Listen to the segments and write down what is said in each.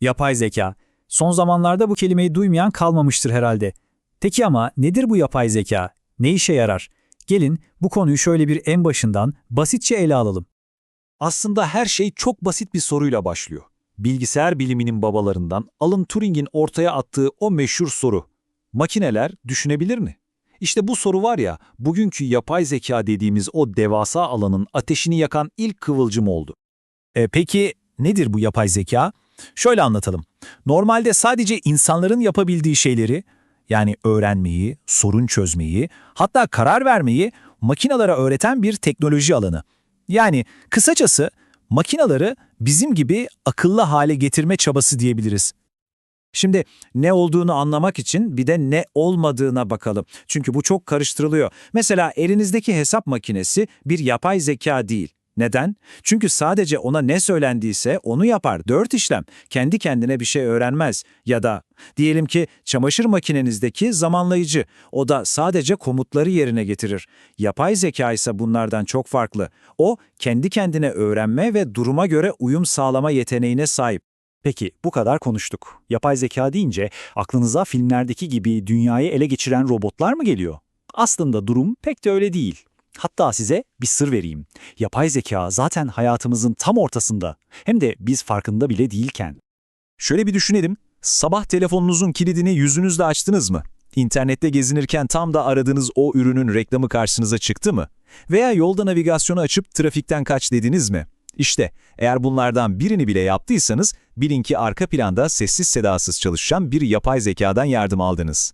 Yapay zeka. Son zamanlarda bu kelimeyi duymayan kalmamıştır herhalde. Peki ama nedir bu yapay zeka? Ne işe yarar? Gelin bu konuyu şöyle bir en başından basitçe ele alalım. Aslında her şey çok basit bir soruyla başlıyor. Bilgisayar biliminin babalarından Alan Turing'in ortaya attığı o meşhur soru. Makineler düşünebilir mi? İşte bu soru var ya, bugünkü yapay zeka dediğimiz o devasa alanın ateşini yakan ilk kıvılcım oldu. E, peki nedir bu yapay zeka? Şöyle anlatalım. Normalde sadece insanların yapabildiği şeyleri, yani öğrenmeyi, sorun çözmeyi, hatta karar vermeyi makinalara öğreten bir teknoloji alanı. Yani kısacası makinaları bizim gibi akıllı hale getirme çabası diyebiliriz. Şimdi ne olduğunu anlamak için bir de ne olmadığına bakalım. Çünkü bu çok karıştırılıyor. Mesela elinizdeki hesap makinesi bir yapay zeka değil. Neden? Çünkü sadece ona ne söylendiyse onu yapar. Dört işlem. Kendi kendine bir şey öğrenmez. Ya da diyelim ki çamaşır makinenizdeki zamanlayıcı. O da sadece komutları yerine getirir. Yapay zeka ise bunlardan çok farklı. O kendi kendine öğrenme ve duruma göre uyum sağlama yeteneğine sahip. Peki bu kadar konuştuk. Yapay zeka deyince aklınıza filmlerdeki gibi dünyayı ele geçiren robotlar mı geliyor? Aslında durum pek de öyle değil. Hatta size bir sır vereyim. Yapay zeka zaten hayatımızın tam ortasında. Hem de biz farkında bile değilken. Şöyle bir düşünelim. Sabah telefonunuzun kilidini yüzünüzle açtınız mı? İnternette gezinirken tam da aradığınız o ürünün reklamı karşınıza çıktı mı? Veya yolda navigasyonu açıp trafikten kaç dediniz mi? İşte eğer bunlardan birini bile yaptıysanız bilin ki arka planda sessiz sedasız çalışan bir yapay zekadan yardım aldınız.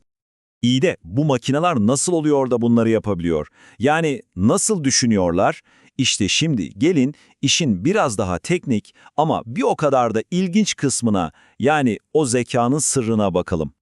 İyi de bu makineler nasıl oluyor da bunları yapabiliyor? Yani nasıl düşünüyorlar? İşte şimdi gelin işin biraz daha teknik ama bir o kadar da ilginç kısmına yani o zekanın sırrına bakalım.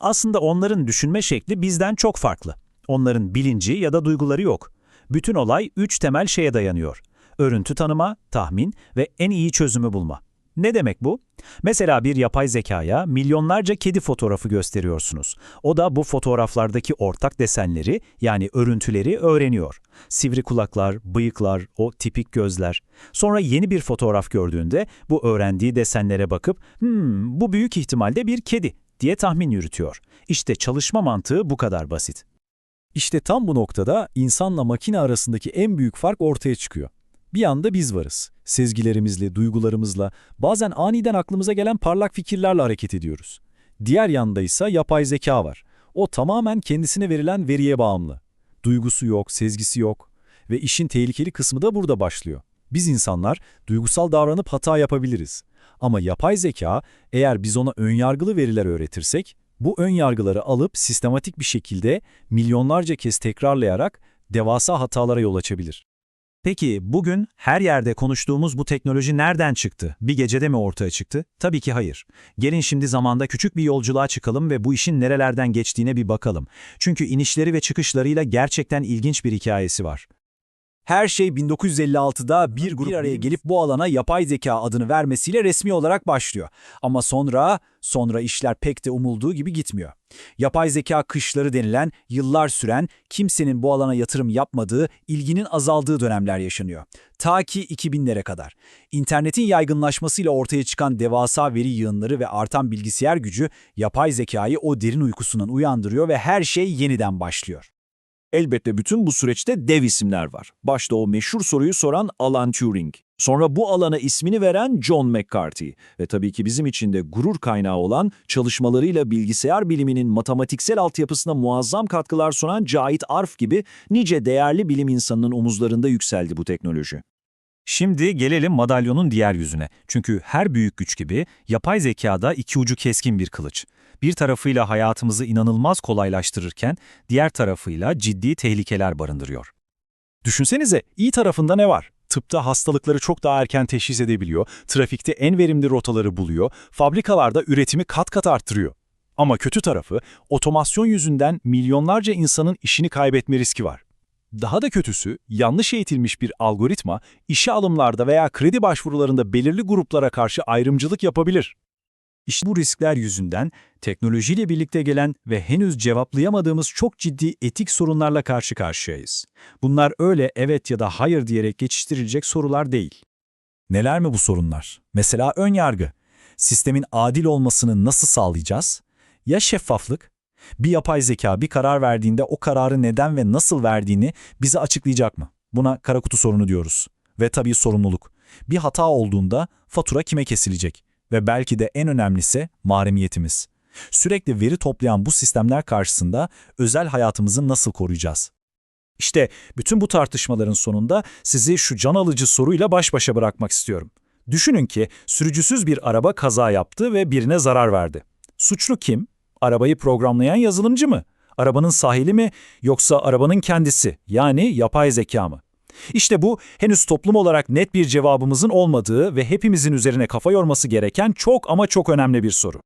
Aslında onların düşünme şekli bizden çok farklı. Onların bilinci ya da duyguları yok. Bütün olay üç temel şeye dayanıyor. Örüntü tanıma, tahmin ve en iyi çözümü bulma. Ne demek bu? Mesela bir yapay zekaya milyonlarca kedi fotoğrafı gösteriyorsunuz. O da bu fotoğraflardaki ortak desenleri yani örüntüleri öğreniyor. Sivri kulaklar, bıyıklar, o tipik gözler. Sonra yeni bir fotoğraf gördüğünde bu öğrendiği desenlere bakıp hmm, bu büyük ihtimalle bir kedi diye tahmin yürütüyor. İşte çalışma mantığı bu kadar basit. İşte tam bu noktada insanla makine arasındaki en büyük fark ortaya çıkıyor. Bir yanda biz varız. Sezgilerimizle, duygularımızla, bazen aniden aklımıza gelen parlak fikirlerle hareket ediyoruz. Diğer yanda ise yapay zeka var. O tamamen kendisine verilen veriye bağımlı. Duygusu yok, sezgisi yok ve işin tehlikeli kısmı da burada başlıyor. Biz insanlar duygusal davranıp hata yapabiliriz. Ama yapay zeka eğer biz ona önyargılı veriler öğretirsek, bu önyargıları alıp sistematik bir şekilde milyonlarca kez tekrarlayarak devasa hatalara yol açabilir. Peki bugün her yerde konuştuğumuz bu teknoloji nereden çıktı? Bir gecede mi ortaya çıktı? Tabii ki hayır. Gelin şimdi zamanda küçük bir yolculuğa çıkalım ve bu işin nerelerden geçtiğine bir bakalım. Çünkü inişleri ve çıkışlarıyla gerçekten ilginç bir hikayesi var. Her şey 1956'da bir grup bir araya gelip bu alana yapay zeka adını vermesiyle resmi olarak başlıyor. Ama sonra, sonra işler pek de umulduğu gibi gitmiyor. Yapay zeka kışları denilen, yıllar süren, kimsenin bu alana yatırım yapmadığı, ilginin azaldığı dönemler yaşanıyor. Ta ki 2000'lere kadar. İnternetin yaygınlaşmasıyla ortaya çıkan devasa veri yığınları ve artan bilgisayar gücü, yapay zekayı o derin uykusundan uyandırıyor ve her şey yeniden başlıyor. Elbette bütün bu süreçte dev isimler var. Başta o meşhur soruyu soran Alan Turing. Sonra bu alana ismini veren John McCarthy ve tabii ki bizim için de gurur kaynağı olan çalışmalarıyla bilgisayar biliminin matematiksel altyapısına muazzam katkılar sunan Cahit Arf gibi nice değerli bilim insanının omuzlarında yükseldi bu teknoloji. Şimdi gelelim madalyonun diğer yüzüne. Çünkü her büyük güç gibi yapay zekada iki ucu keskin bir kılıç. Bir tarafıyla hayatımızı inanılmaz kolaylaştırırken diğer tarafıyla ciddi tehlikeler barındırıyor. Düşünsenize iyi tarafında ne var? Tıpta hastalıkları çok daha erken teşhis edebiliyor, trafikte en verimli rotaları buluyor, fabrikalarda üretimi kat kat arttırıyor. Ama kötü tarafı, otomasyon yüzünden milyonlarca insanın işini kaybetme riski var. Daha da kötüsü, yanlış eğitilmiş bir algoritma, işe alımlarda veya kredi başvurularında belirli gruplara karşı ayrımcılık yapabilir. İşte bu riskler yüzünden teknolojiyle birlikte gelen ve henüz cevaplayamadığımız çok ciddi etik sorunlarla karşı karşıyayız. Bunlar öyle evet ya da hayır diyerek geçiştirilecek sorular değil. Neler mi bu sorunlar? Mesela ön yargı. Sistemin adil olmasını nasıl sağlayacağız? Ya şeffaflık? Bir yapay zeka bir karar verdiğinde o kararı neden ve nasıl verdiğini bize açıklayacak mı? Buna kara kutu sorunu diyoruz. Ve tabii sorumluluk. Bir hata olduğunda fatura kime kesilecek? Ve belki de en önemlisi mahremiyetimiz. Sürekli veri toplayan bu sistemler karşısında özel hayatımızı nasıl koruyacağız? İşte bütün bu tartışmaların sonunda sizi şu can alıcı soruyla baş başa bırakmak istiyorum. Düşünün ki sürücüsüz bir araba kaza yaptı ve birine zarar verdi. Suçlu kim? Arabayı programlayan yazılımcı mı? Arabanın sahibi mi yoksa arabanın kendisi yani yapay zeka mı? İşte bu henüz toplum olarak net bir cevabımızın olmadığı ve hepimizin üzerine kafa yorması gereken çok ama çok önemli bir soru.